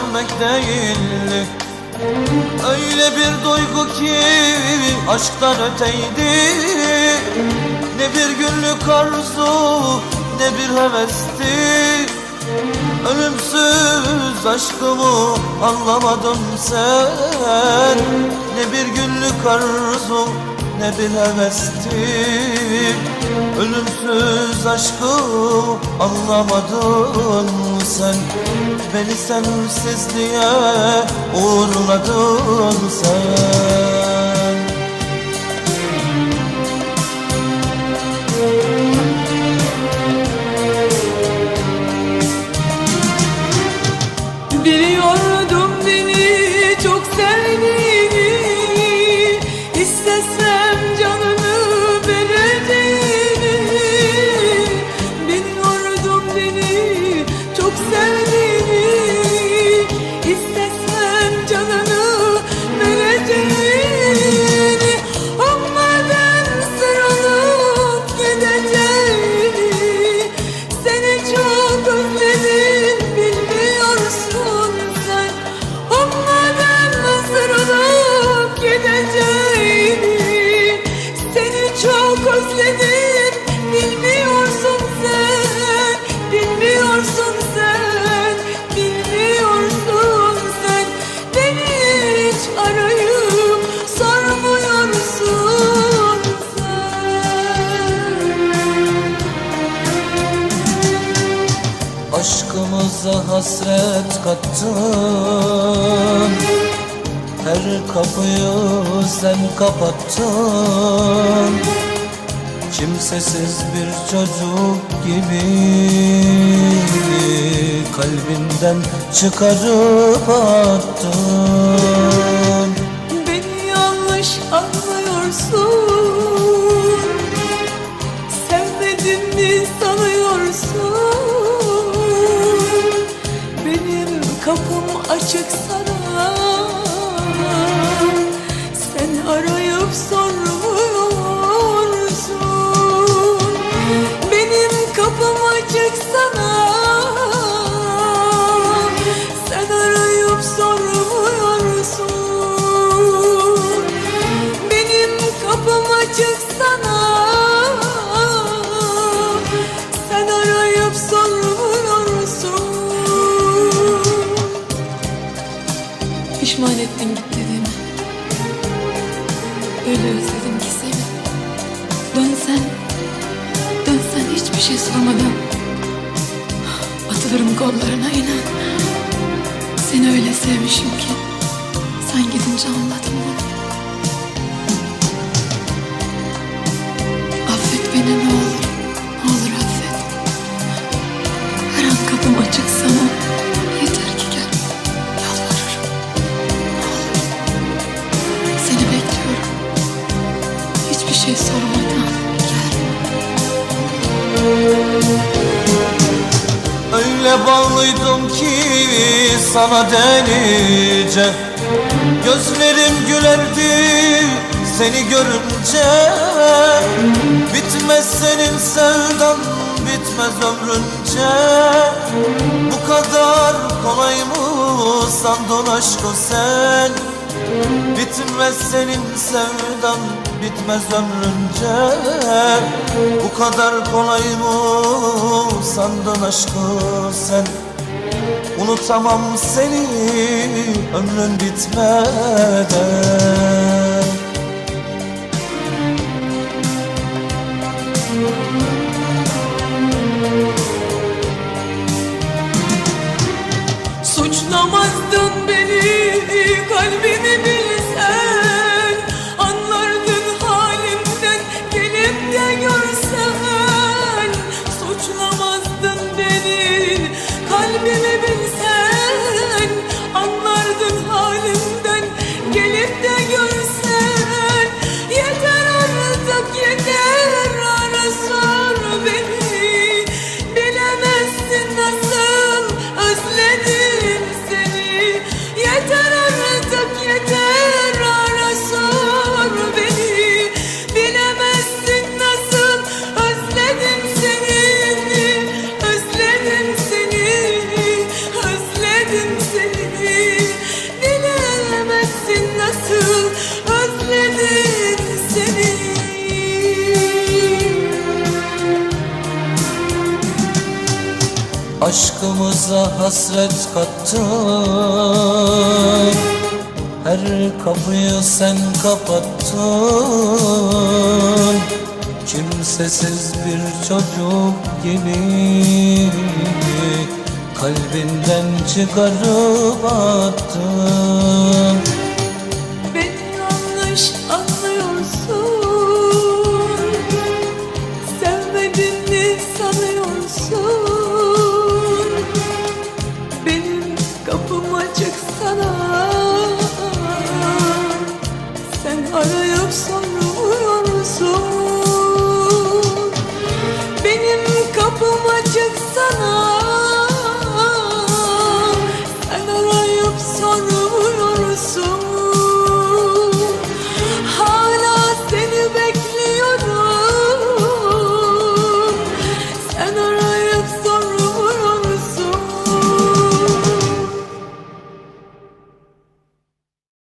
sevmek değildi. Öyle bir duygu ki aşktan öteydi. Ne bir günlük arzu ne bir hevesti. Ölümsüz aşkımı anlamadın sen. Ne bir günlük arzu ne hevesti Ölümsüz aşkımı anlamadın sen. Beni sensizliğe uğurladın sen Aşkımıza hasret kattın. Her kapıyı sen kapattın. Kimsesiz bir çocuk gibi Kalbinden çıkarıp attın. Beni yanlış anlıyorsun açık sana. Sen arayıp sormuyorsun Pişman ettin git dediğimi Öyle özledim ki seni. Dönsen Dönsen hiçbir şey sormadan. Atılırım kollarına inan. Seni öyle sevmişim ki Sen gidince anladım bunu Öyle bağlıydım ki sana delice Gözlerim gülerdi seni görünce. Bitmez senin sevdan bitmez ömrünce. Bu kadar kolay mı sandın aşkı sen Bitmez senin sevdan bitmez ömrünce. Bu kadar kolay mı? Sandın aşkı sen. Unutamam seni ömrün bitmeden Aşkımıza hasret kattın. Her kapıyı sen kapattın. Kimsesiz bir çocuk gibi Kalbinden çıkarıp attın. Beni yanlış anlıyorsun. Sevmedin mi sanıyorsun nada.